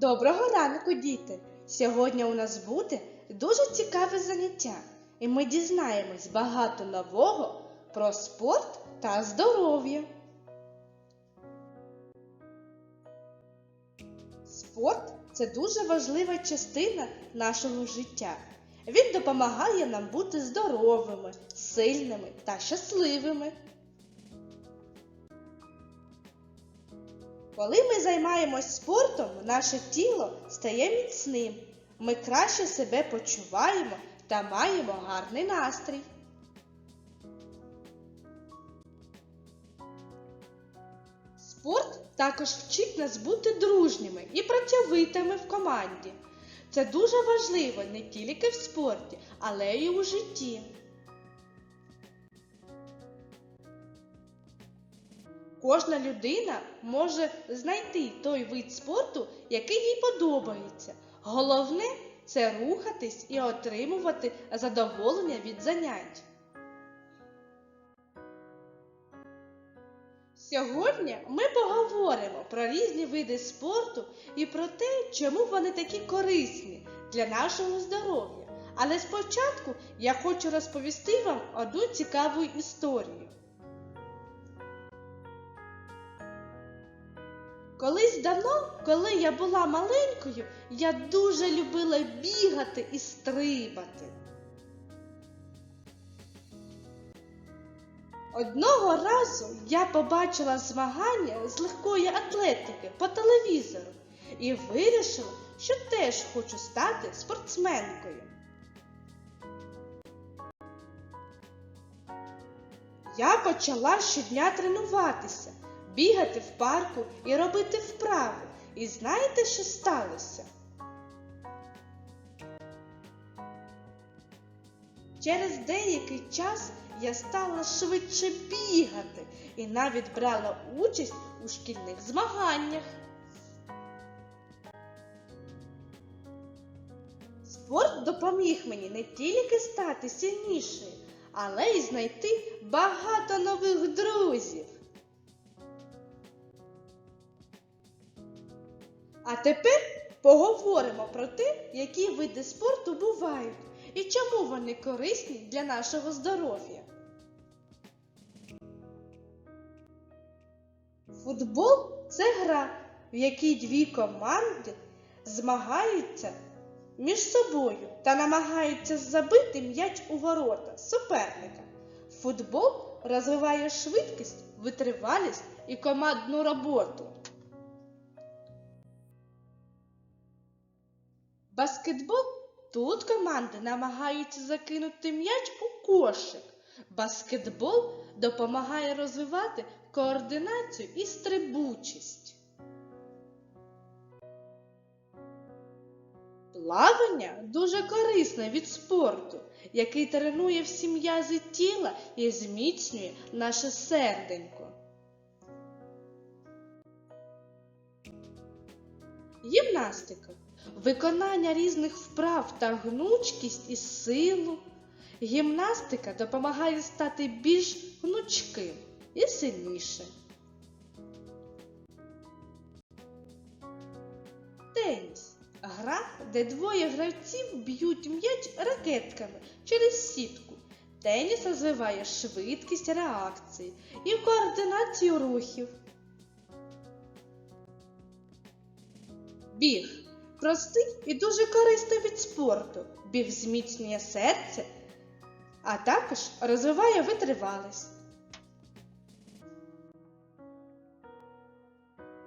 Доброго ранку, діти! Сьогодні у нас буде дуже цікаве заняття, і ми дізнаємось багато нового про спорт та здоров'я. Спорт це дуже важлива частина нашого життя. Він допомагає нам бути здоровими, сильними та щасливими. Коли ми займаємось спортом, наше тіло стає міцним. Ми краще себе почуваємо та маємо гарний настрій. Спорт також вчить нас бути дружніми і працьовитими в команді. Це дуже важливо не тільки в спорті, але й у житті. Кожна людина може знайти той вид спорту, який їй подобається. Головне це рухатись і отримувати задоволення від занять. Сьогодні ми поговоримо про різні види спорту і про те, чому вони такі корисні для нашого здоров'я. Але спочатку я хочу розповісти вам одну цікаву історію. Колись давно, коли я була маленькою, я дуже любила бігати і стрибати. Одного разу я побачила змагання з легкої атлетики по телевізору і вирішила, що теж хочу стати спортсменкою. Я почала щодня тренуватися, бігати в парку і робити вправи. І знаєте, що сталося? Через деякий час я стала швидше бігати і навіть брала участь у шкільних змаганнях. Спорт допоміг мені не тільки стати сильнішою, але й знайти багато нових А тепер поговоримо про те, які види спорту бувають і чому вони корисні для нашого здоров'я. Футбол це гра, в якій дві команди змагаються між собою та намагаються забити м'яч у ворота суперника. Футбол розвиває швидкість, витривалість і командну роботу. Баскетбол тут команди намагаються закинути м'яч у кошик. Баскетбол допомагає розвивати координацію і стрибучість. Плавання дуже корисне від спорту, який тренує всі м'язи тіла і зміцнює наше серденько. Гімнастика виконання різних вправ та гнучкість і силу. Гімнастика допомагає стати більш гнучким і сильнішим. Теніс гра, де двоє гравців б'ють м'яч ракетками через сітку. Теніс розвиває швидкість реакції і координацію рухів. Біг простий і дуже корисний від спорту. Біг зміцнює серце, а також розвиває витривалість.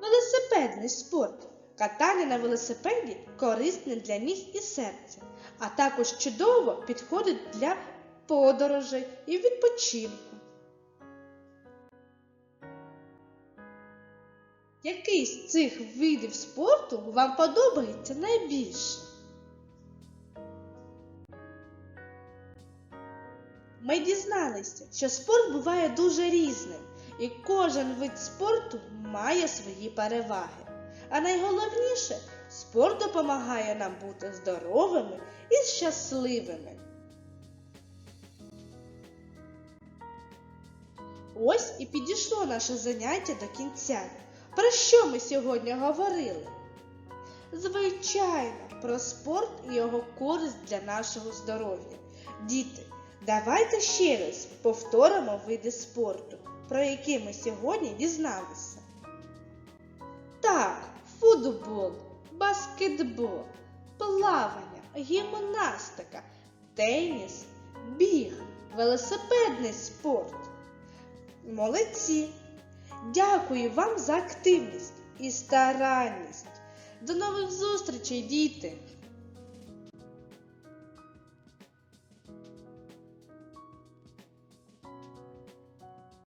Велосипедний спорт. Катання на велосипеді корисне для ніг і серця, а також чудово підходить для подорожей і відпочинку. Який з цих видів спорту вам подобається найбільше? Ми дізналися, що спорт буває дуже різним, і кожен вид спорту має свої переваги. А найголовніше, спорт допомагає нам бути здоровими і щасливими. Ось і підійшло наше заняття до кінця. Про що ми сьогодні говорили? Звичайно, про спорт і його користь для нашого здоров'я. Діти, давайте ще раз повторимо види спорту, про які ми сьогодні дізналися. Так, футбол, баскетбол, плавання, гімнастика, теніс, біг, велосипедний спорт. Молодці! Дякую вам за активність і старанність. До нових зустрічей, діти!